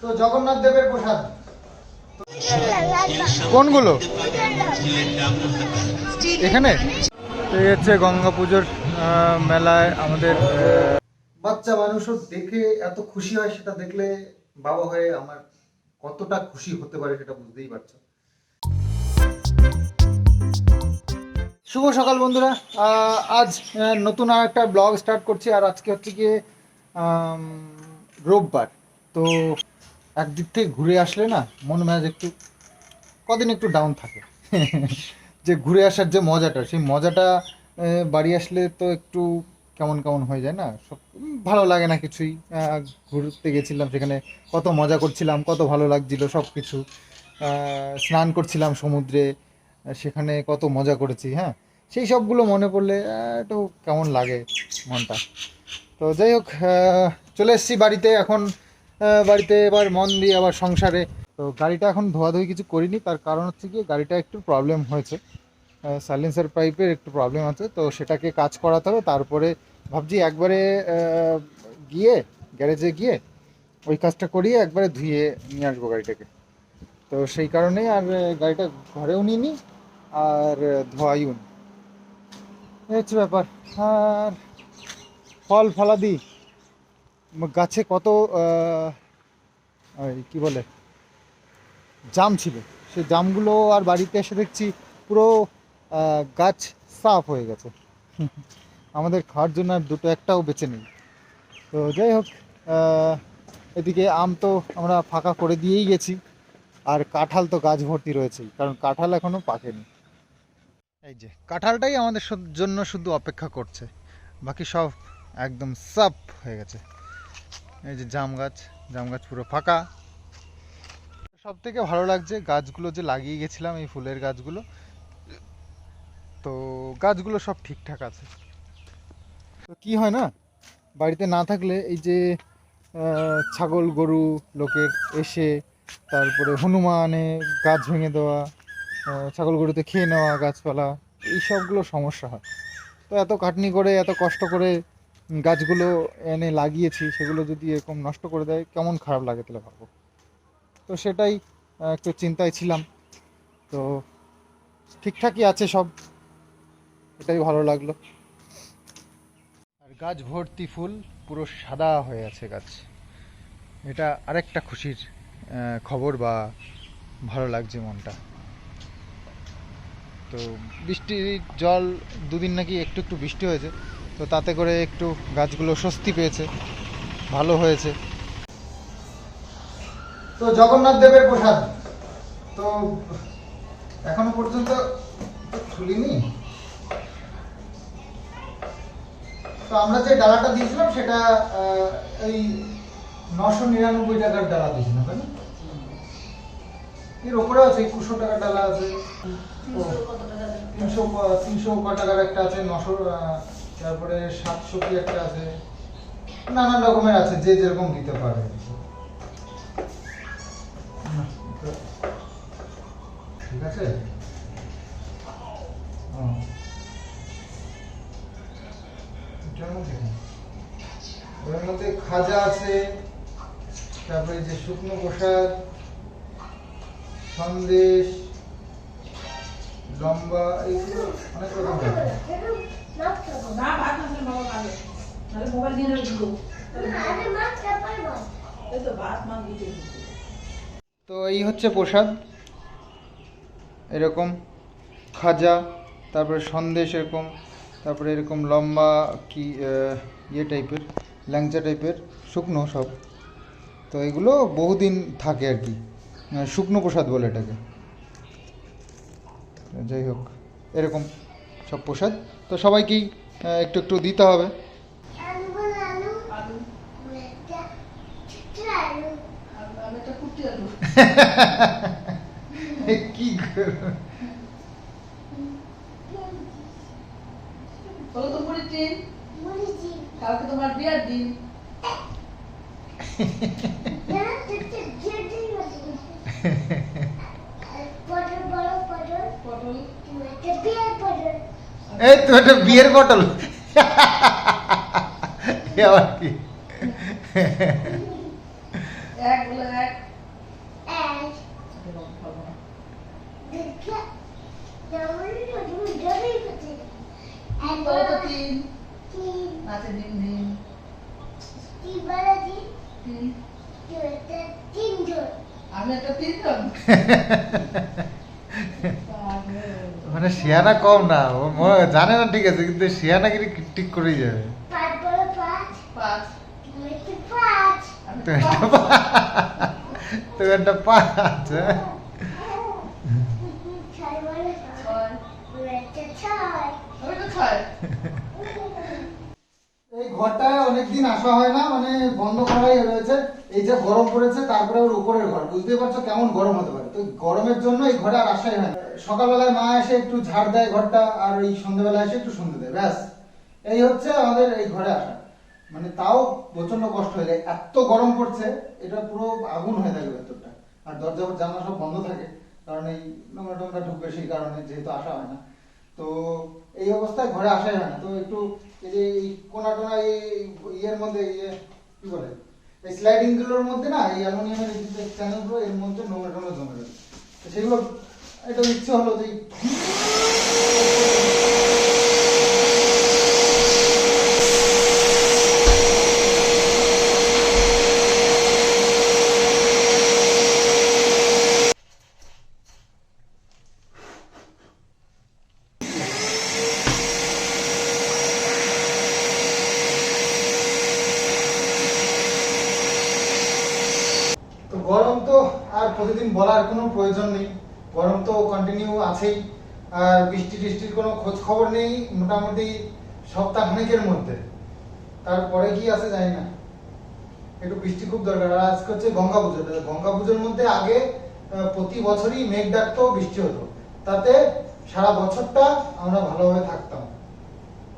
তো জগন্নাথ দেবের প্রসাদ। কোনগুলো? এখানে? এই হচ্ছে গঙ্গা পুজোর মেলায় আমাদের বাচ্চা মানুষও দেখে এত খুশি হয়, সেটা দেখলে বাবা হয়ে আমার কতটা খুশি হতে পারে সেটা বুঝতেই পারছ। শুভ সকাল বন্ধুরা। আজ নতুন আর একটা ব্লগ স্টার্ট করছি, আর আজকে হচ্ছে গিয়ে রোববার। তো একদিক থেকে ঘুরে আসলে না, মন মেজাজ একটু, কদিন একটু ডাউন থাকে। যে ঘুরে আসার যে মজাটা, সেই মজাটা বাড়ি আসলে তো একটু কেমন কেমন হয়ে যায় না, সব ভালো লাগে না কিছুই। ঘুরতে গেছিলাম সেখানে, কত মজা করছিলাম, কত ভালো লাগছিল সব কিছু স্নান করছিলাম সমুদ্রে সেখানে কত মজা করেছি হ্যাঁ? সেই সবগুলো মনে পড়লে একটু কেমন লাগে মনটা। তো যাই হোক চলে এসেছি বাড়িতে এখন বাড়িতে এবার মন দিয়ে আবার সংসারে। তো গাড়িটা এখন ধোয়াধুয়ি কিছু করিনি, তার কারণ হচ্ছে কি গাড়িটা একটু প্রবলেম হয়েছে। সাইলেন্সার পাইপের একটু প্রবলেম আছে, তো সেটাকে কাজ করাতে হবে। তারপরে ভাবছি একবারে গিয়ে, গ্যারেজে গিয়ে ওই কাজটা করিয়ে একবারে ধুয়ে নিয়ে আসব গাড়িটাকে। তো সেই কারণেই আর গাড়িটা ঘরেও নিইনি আর আহ, ধোয়াইও নি এই হচ্ছে ব্যাপার। আর ফল ফলাদি। গাছে কত কি বলে জাম ছিল। সেই জামগুলো আর বাড়িতে এসে দেখছি পুরো গাছ সাফ হয়ে গেছে। আমাদের খাওয়ার জন্য আর দুটো একটাও বেঁচে নেই। তো যাই হোক এদিকে আম তো আমরা ফাঁকা করে দিয়েই গেছি। আর কাঁঠাল তো গাছ ভর্তি রয়েছেই কারণ কাঁঠাল এখনও পাকেনি। এই যে, কাঁঠালটাই আমাদের জন্য শুধু অপেক্ষা করছে। বাকি সব একদম সাপ হয়ে গেছে। এই যে জাম গাছ জাম গাছ পুরো ফাঁকা। সব থেকে ভালো লাগছে গাছগুলো যে লাগিয়ে গেছিলাম, এই ফুলের গাছগুলো। তো গাছগুলো সব ঠিকঠাক আছে। তো কি হয় না, বাড়িতে না থাকলে এই যে ছাগল, গরু, লোকের এসে, তারপরে হনুমানে গাছ ভেঙে দেওয়া ছাগল গরুতে খেয়ে নেওয়া, গাছপালা এই সবগুলো সমস্যা হয়। তো এত কাটনি করে, এত কষ্ট করে গাছগুলো এনে লাগিয়েছি, সেগুলো যদি এরকম নষ্ট করে দেয়, কেমন খারাপ লাগে তাহলে ভাবো। তো সেটাই একটু চিন্তায় ছিলাম। তো ঠিকঠাকই আছে সব। এটাই ভালো লাগল। আর গাছ ভর্তি ফুল পুরো সাদা হয়ে আছে গাছ। এটা আরেকটা খুশির খবর বা ভালো লাগছে মনটা। তো বৃষ্টির জল দুদিন নাকি একটু একটু বৃষ্টি হয়েছে। তো তাতে করে একটু গাছগুলো স্বস্তি পেয়েছে, ভালো হয়েছে। তো জগন্নাথ দেবের প্রসাদ। তো এখনও পর্যন্ত খুলিনি। তো আমরা যে ডালাটা দিয়েছিলাম, সেটা এই নশো নিরানব্বই টাকার ডালা দিয়েছিলাম, তাই না? এর ওপরে আছে, একুশশো টাকার ডালা আছে। তিনশো তিনশো ক টাকার একটা আছে, নশো তারপরে সাতশো কি একটা আছে। নানান রকমের আছে, যে যেরকম দিতে পারে। ঠিক আছে? ওর মধ্যে খাজা আছে, তারপরে যে শুকনো প্রসাদ সন্দেশ লম্বা এইগুলো অনেক রকম না ভাত না বাবা খাবে নাহলে মোবাইল দিয়ে নেবে তো এই হচ্ছে প্রসাদ। এরকম খাজা তারপরে সন্দেশ এরকম তারপরে এরকম লম্বা কি ইয়ে টাইপের ল্যাংচা টাইপের শুকনো সব। তো এগুলো বহুদিন থাকে আর কি। শুকনো প্রসাদ বলে এটাকে। যাই হোক, এরকম সব প্রসাদ। তো সবাইকেই একটু একটু দিতে হবে। কি তোমার বিয়ার দিন এই তো এটা বিয়ের বটল আবার কি. আমি একটা তিন জন মানে শিয়ানা কম না ও জানে না ঠিক আছে কিন্তু শিয়ানা কিন্তু ঠিক করেই যাবে। তো একটা পাঁচ। এই ঘরটায় অনেকদিন আসা হয় না মানে বন্ধ করাই রয়েছে। এই যে গরম পড়েছে, তারপরে ওর উপরের ঘর। বুঝতেই পারছ কেমন গরম হতে পারে। তো গরমের জন্য এই ঘরে আর আসাই হয় না। সকালবেলায় মা এসে একটু ঝাড় দেয় ঘরটা, আর এই সন্ধ্যেবেলায় এসে একটু সন্ধে দেয়। ব্যাস। এই হচ্ছে আমাদের এই ঘরে আসা। মানে তাও প্রচণ্ড কষ্ট হয়ে যায়। এত গরম পড়ছে, এটা পুরো আগুন হয়ে থাকে ভেতরটা। আর দরজা, জানলা সব বন্ধ থাকে। কারণ এই নোংরা টোংরা ঢুকবে সেই কারণে যেহেতু আসা হয় না। তো এই অবস্থায় ঘরে আসাই হয় না। তো একটু এই যে এই কোনা টোনা এই ইয়ের মধ্যে ইয়ে কি বলে, এই স্লাইডিংগুলোর মধ্যে না, এই অ্যালুমিনিয়ামের যে চ্যানেলগুলো এর মধ্যে নোংরা টোংরা জমে রয়েছে। তো সেগুলো, এটা ইচ্ছে হলো যে এই তো গরম তো প্রতিদিন বলার কোনো প্রয়োজন নেই গরম তো কন্টিনিউ আছেই। আর বৃষ্টি টিষ্টির কোনো খোঁজ খবর নেই মোটামুটি সপ্তাহ খানেকের মধ্যে। তারপরে কি আছে জানি না। একটু বৃষ্টি খুব দরকার। আর আজকে হচ্ছে গঙ্গা পুজো। গঙ্গা পুজোর মধ্যে আগে প্রতি বছরই মেঘ ডাকতো বৃষ্টি হতো। তাতে সারা বছরটা আমরা ভালোভাবে থাকতাম।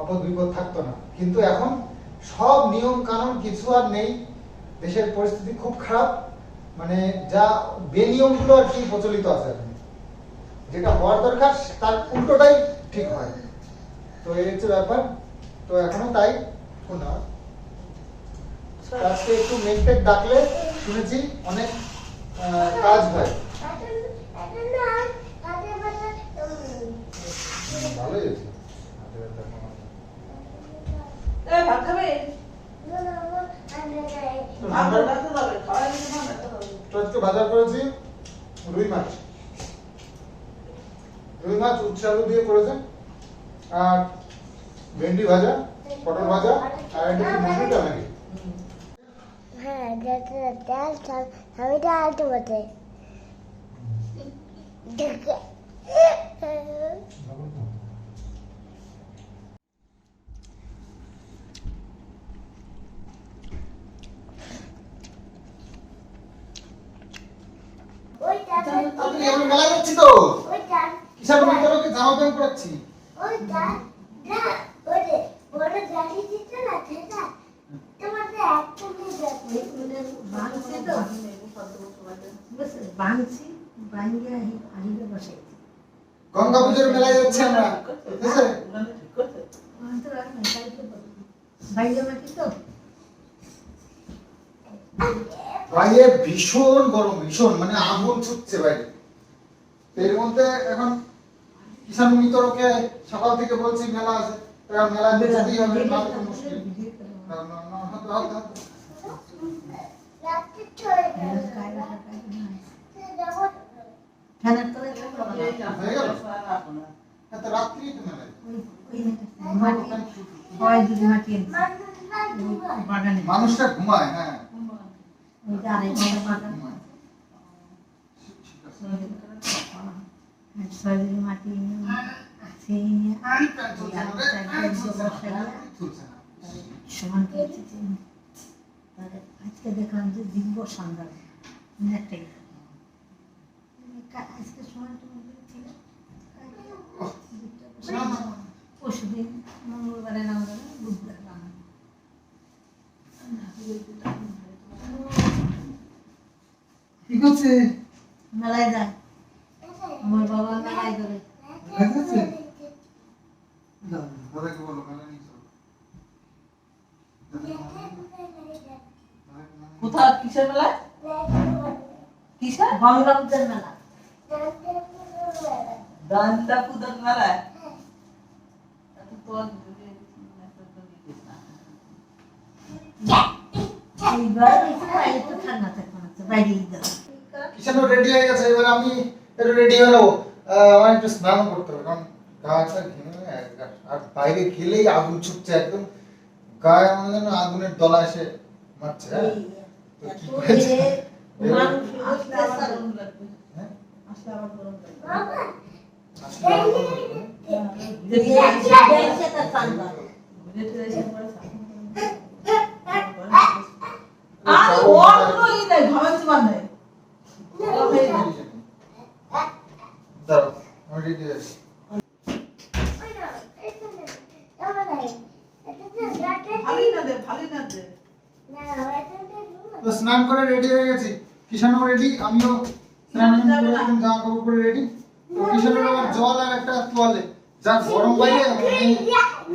আপদ বিপদ থাকতো না। কিন্তু এখন সব নিয়ম কানুন কিছু আর নেই। দেশের পরিস্থিতি খুব খারাপ। মানে যা বেনিয়মগুলো আর কি প্রচলিত আছে এখন। যেটা হওয়ার দরকার তার উল্টোটাই ঠিক হয়। তো এই হচ্ছে ব্যাপার। তো এখনও তাই না, আজকে একটু মেঘ টেঘ ডাকলে শুনেছি অনেক কাজ হয়. ভালোই ভাত খাবে? আজকে বাজার করেছি রুই মাছ। রুই মাছ উচ্ছে আলু দিয়ে করেছে আর ভেন্ডি ভাজা পটল ভাজা আর এটা কি মুসুর ডাল নাকি? হ্যাঁ যাতে আমি আপনি আমরা মেলায় যাচ্ছি তো? কিসের ভিতরে জামা প্যান্ট পরাচ্ছি? গঙ্গা পুজোর মেলায় যাচ্ছি আমরা। আর তো বলছি মাটি তো বাইরে ভীষণ গরম ভীষণ মানে আগুন ছুটছে বাইরে। এর মধ্যে এখন কিষাণ মিত্রকে সকাল থেকে বলছি মেলা আছে। এখন যেতেই হবে মুশকিল। রাত্রে তো মেলায়। মানুষটা ঘুমায় হ্যাঁ। মাটি। সমান তাহলে আজকে দেখলাম যে দিব্য সন্ধ্যা অনেকটাই আজকে সময়টা ঠিক মঙ্গলবারে না বুধবার বানাবো কি করছে মেলায় যায়। আমার বাবা মেলায় ধরে মেলায় যাচ্ছে? দাদাকে বলো মেলায় নিয়ে চলো। কোথায়? কিসের মেলায়? কিসের? গঙ্গাপুজোর মেলা ডান্ডা পুদার মেলায় এইবার একটু বাইরে তো ঠান্ডা থাকবে না তো বাইরে যাবে। কিষানও রেডি হয়ে গেছে এবার আমি একটু রেডি নেব। আমার একটু স্নান করতে হবে কারণ ঘেমে আর বাইরে গেলেই আগুন ছুটছে একদম। গায়ে আমার যেন আগুনের দলা এসে মারছে হ্যাঁ? তো কি লাগবে। হ্যাঁ? ঘুরে আর ওর কোনো ই নেই ঘামাচ্ছি মানে তো স্নান করে রেডি হয়ে গেছি। কিষানও রেডি আমিও স্নান করে জামা কাপড় পরে রেডি কিষানের আবার জল আর একটা তোয়ালে। যা গরম বাইরে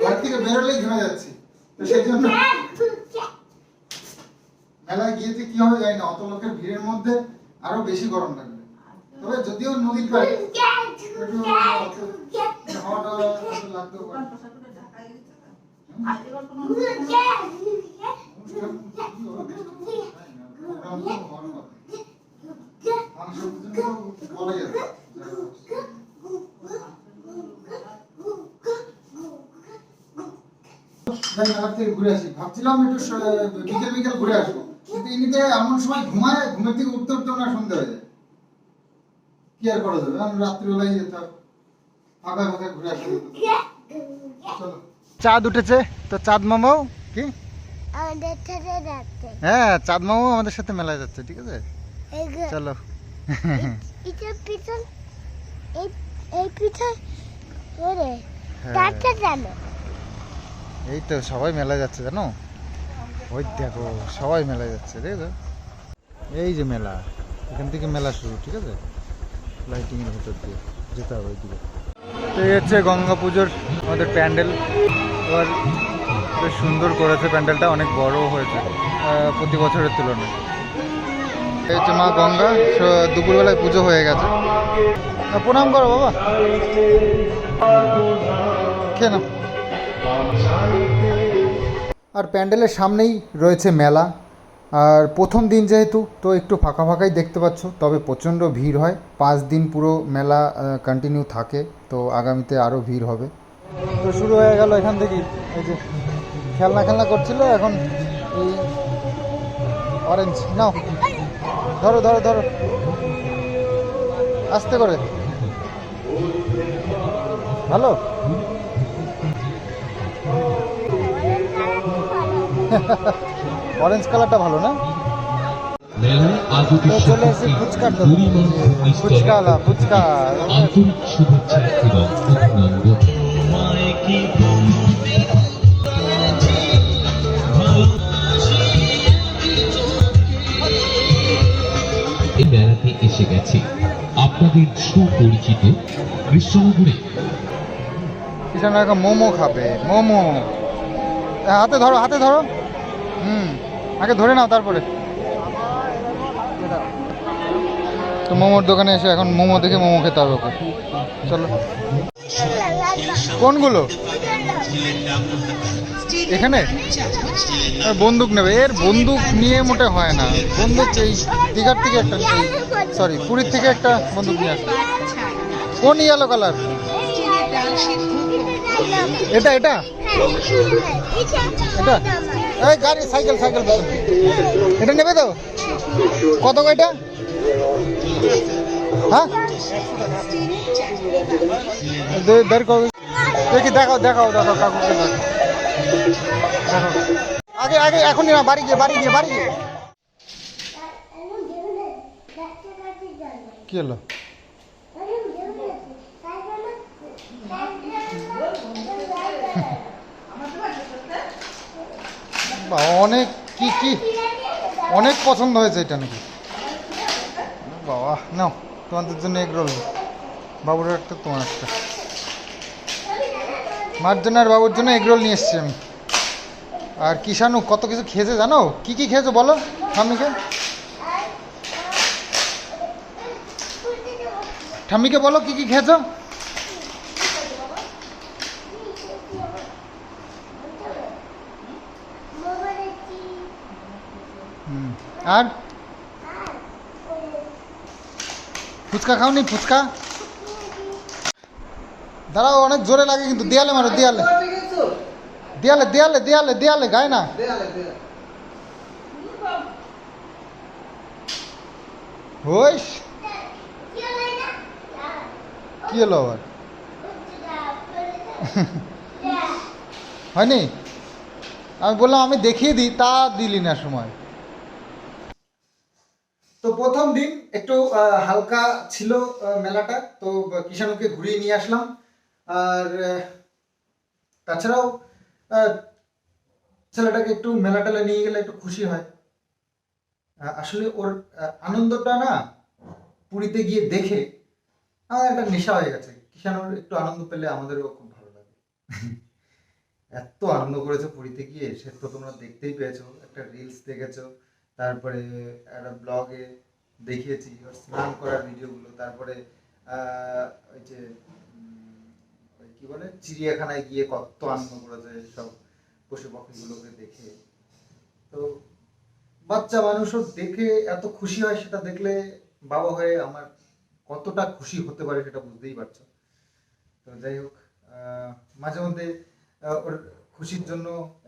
ঘর থেকে বেরোলেই ঘেমে যাচ্ছি। তো সেই জন্য মেলায় গিয়েতে কি হবে জানি না অত লোকের ভিড়ের মধ্যে আরও বেশি গরম লাগবে তবে যদিও নদীর পাড়ে হাওয়াটা লাগতেও পারে আর এবার ঘুরে আসি ভাবছিলাম একটু বিকেল বিকেল ঘুরে আসব এমনিতে এমন সময় ঘুমায় ঘুমের থেকে উঠতে উঠতে ওনার সন্ধে হয়ে যায়। কি আর করা যাবে? আমি রাত্রিবেলায় যেতাম ফাঁকা ফাঁকা ঘুরে আসতে চলো। চাঁদ উঠেছে তো চাঁদ মামাও কি? আমাদের সাথে যাচ্ছে। হ্যাঁ চাঁদ মামাও আমাদের সাথে মেলায় যাচ্ছে ঠিক আছে? চলো। এই হ্যাঁ। এই তো সবাই মেলায় যাচ্ছে জানো? ওই দেখো, সবাই মেলায় যাচ্ছে দেখো এই যে মেলা, এখান থেকে মেলা শুরু, ঠিক আছে? লাইটিং এর ভিতর দিয়ে যেতে হবে ওইদিকে। তো এই হচ্ছে গঙ্গা পুজোর আমাদের প্যান্ডেল। এবার বেশ সুন্দর করেছে প্যান্ডেলটা, অনেক বড় হয়েছে প্রতি বছরের তুলনায়। এই হচ্ছে মা গঙ্গা দুপুরবেলায় পুজো হয়ে গেছে। প্রণাম করো, বাবা। খেয়ে নাও। আর প্যান্ডেলের সামনেই রয়েছে মেলা। আর প্রথম দিন যেহেতু, তো একটু ফাঁকা ফাঁকাই দেখতে পাচ্ছ, তবে প্রচণ্ড ভিড় হয়। পাঁচ দিন পুরো মেলা কন্টিনিউ থাকে, তো আগামীতে আরও ভিড় হবে। তো শুরু হয়ে গেল এখান থেকে এই যে খেলনা খেলনা করছিল, এখন এই অরেঞ্জ নাও, ধরো ধরো ধরো। আস্তে করে। ভালো? অরেঞ্জ কালারটা ভালো না? তো চলে এসে ফুচকার ফুচকা আলা ফুচকা। মেলাতে এসে গেছে। আপনাদের সুপরিচিত কৃষ্ণনগরে। মোমো খাবে মোমো। হাতে ধরো হাতে ধরো। হুম আগে ধরে নাও তারপরে। তো মোমোর দোকানে এসে এখন মোমো দেখে মোমো খেতে হবে ওকে। চলো। কোনগুলো? এখানে? বন্দুক নেবে। এর বন্দুক নিয়ে মোটে হয় না। বন্দুক এই দীঘার থেকে একটা সরি পুরীর থেকে একটা বন্দুক নিয়ে আসবে কোন ইয়েলো কালার এটা এটা? এটা? এই গাড়ি, সাইকেল সাইকেল এটা নেবে তো? কত এটা? হ্যাঁ? দে- বের করো। দেখি, দেখাও দেখাও দেখাও, কাকুকে আগে আগে, এখনই না, বাড়ি গিয়ে বাড়ি গিয়ে বাড়ি গিয়ে। কি হলো? অনেক কি কি? অনেক পছন্দ হয়েছে এটা নাকি? বাবা, নাও, তোমাদের জন্য এগ রোল। বাবুর একটা, তোমার একটা। মার জন্য আর বাবুর জন্য এগ রোল নিয়ে এসছি আমি। আর কিষানু, কত কিছু খেয়েছে জানো? কি কি খেয়েছো বলো, ঠাম্মিকে? ঠাম্মিকে বলো, কি কি খেয়েছো হুম, আর? ফুচকা খাওনি? ফুচকা? দাঁড়াও, অনেক জোরে লাগে কিন্তু। দেয়ালে মারো, দেয়ালে। দেয়ালে দেয়ালে দেয়ালে দেয়ালে, গায় না। হইস কি হলো আবার? হয়নি? আমি বললাম আমি দেখিয়ে দিই, তা দিলি না সময়। তো প্রথম দিন একটু হালকা ছিল মেলাটা, তো কিষাণুকে ঘুরিয়ে নিয়ে আসলাম। আর তাছাড়াও ছেলেটাকে একটু মেলা টেলা নিয়ে গেলে একটু খুশি হয়। আসলে ওর আনন্দটা না পুরীতে গিয়ে দেখে আমার একটা নেশা হয়ে গেছে। কিষাণুর একটু আনন্দ পেলে আমাদেরও খুব ভালো লাগে। এত আনন্দ করেছে পুরীতে গিয়ে, সে তো তোমরা দেখতেই পেয়েছ, একটা রিলস দেখেছ। তারপরে একটা ব্লগে দেখিয়েছি, ওর স্নান করার ভিডিওগুলো তারপরে ওই যে কি বলে, চিড়িয়াখানায় গিয়ে কত আনন্দ করেছে সব পশু পাখিগুলোকে দেখে। তো বাচ্চা মানুষও দেখে এত খুশি হয়, সেটা দেখলে বাবা হয়ে আমার কতটা খুশি হতে পারে সেটা বুঝতেই পারছ। তো যাই হোক মাঝে মধ্যে ওর খুশির জন্য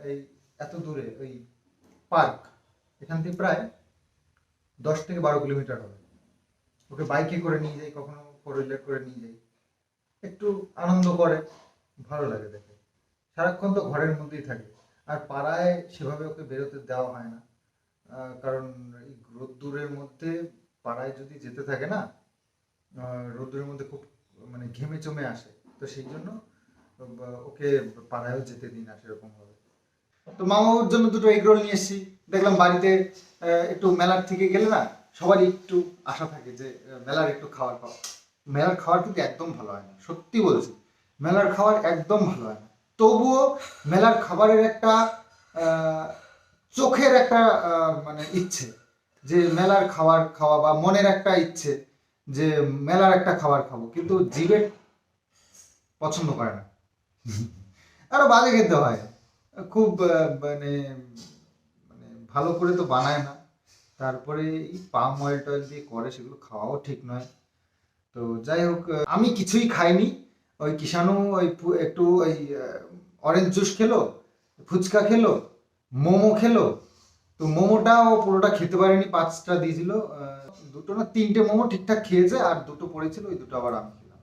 এই এত দূরে, ওই পার্ক এখান থেকে প্রায় দশ থেকে বারো কিলোমিটার হবে। ওকে বাইকে করে নিয়ে যাই, কখনো ফোর হুইলার করে নিয়ে যাই। একটু আনন্দ করে, ভালো লাগে দেখে। সারাক্ষণ তো ঘরের মধ্যেই থাকে। আর পাড়ায় সেভাবে ওকে বেরোতে দেওয়া হয় না। কারণ এই রোদ্দুরের মধ্যে পাড়ায় যদি যেতে থাকে না রোদ্দুরের মধ্যে খুব মানে ঘেমে চমে আসে। তো সেই জন্য ওকে পাড়ায়ও যেতে দিই না সেরকম ভাবে তো মামার জন্য দুটো এগ রোল নিয়ে এসেছি। দেখলাম বাড়িতে একটু মেলার থেকে গেলে না, সবারই একটু আশা থাকে যে মেলার একটু খাবার পাওয়া। মেলার খাবার কিন্তু একদম ভালো হয় না, সত্যি বলছি। মেলার খাবার একদম ভালো হয় না। তবুও মেলার খাবারের একটা চোখের একটা মানে ইচ্ছে, যে মেলার খাবার খাওয়া বা মনের একটা ইচ্ছে যে মেলার একটা খাবার খাব। কিন্তু জীবের পছন্দ করে না। আরও বাজে খেতে হয়। খুব মানে মানে ভালো করে তো বানায় না। তারপরে এই পাম অয়েল টয়েল দিয়ে করে, সেগুলো খাওয়াও ঠিক নয়। তো যাই হোক আমি কিছুই খাইনি। ওই কিষাণু, ওই একটু ওই অরেঞ্জ জুস খেলো, ফুচকা খেলো, মোমো খেলো। তো মোমোটাও পুরোটা খেতে পারেনি, পাঁচটা দিয়েছিল দুটো না, তিনটে মোমো ঠিকঠাক খেয়েছে, আর দুটো পড়েছিল, ওই দুটো আবার আমি খেলাম।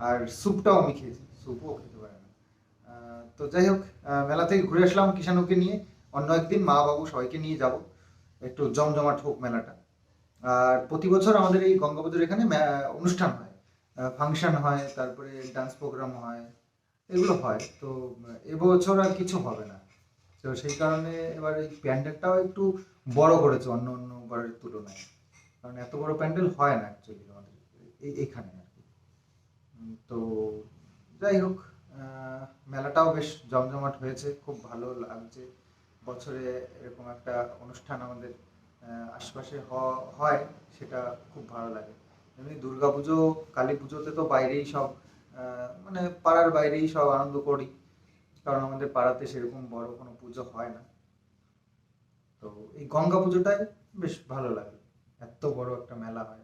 আর স্যুপটাও আমি খেয়েছি স্যুপও তো যাই হোক মেলা থেকে ঘুরে আসলাম কিষাণুকে নিয়ে। অন্য একদিন মা বাবু সবাইকে নিয়ে যাব, একটু জমজমাট হোক মেলাটা। আর প্রতি বছর আমাদের এই গঙ্গাপুজোর এখানে অনুষ্ঠান হয়। ফাংশন হয়, তারপরে ডান্স প্রোগ্রাম হয়, এগুলো হয়। তো এবছর আর কিছু হবে না। তো সেই কারণে এবার এই প্যান্ডেলটাও একটু বড় করেছে অন্য অন্য বারের তুলনায়। কারণ এত বড় প্যান্ডেল হয় না অ্যাকচুয়ালি আমাদের এই- এইখানে আর কি। তো যাই হোক মেলাটাও বেশ জমজমাট হয়েছে। খুব ভালো লাগছে। বছরে এরকম একটা অনুষ্ঠান আমাদের আশপাশে হয়, সেটা খুব ভালো লাগে। এমনি দুর্গা পুজো কালী পুজোতে তো বাইরেই সব মানে পাড়ার বাইরেই সব আনন্দ করি। কারণ আমাদের পাড়াতে সেরকম বড় কোনো পুজো হয় না। তো এই গঙ্গা পুজোটাই বেশ ভালো লাগে। এত বড় একটা মেলা হয়।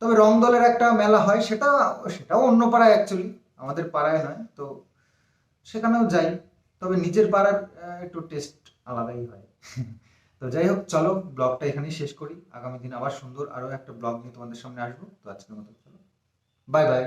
তবে রংদলের একটা মেলা হয়, সেটা, সেটাও অন্য পাড়ায় অ্যাকচুয়ালি আমাদের পাড়ায় নয়। তো সেখানেও যাই, তবে নিজের পাড়ার একটু টেস্ট আলাদাই হয়। তো যাই হোক, চলো, ব্লগটা এখানেই শেষ করি। আগামী দিন আবার সুন্দর আরও একটা ব্লগ নিয়ে তোমাদের সামনে আসব। তো আজকের মতো চলো। Bye bye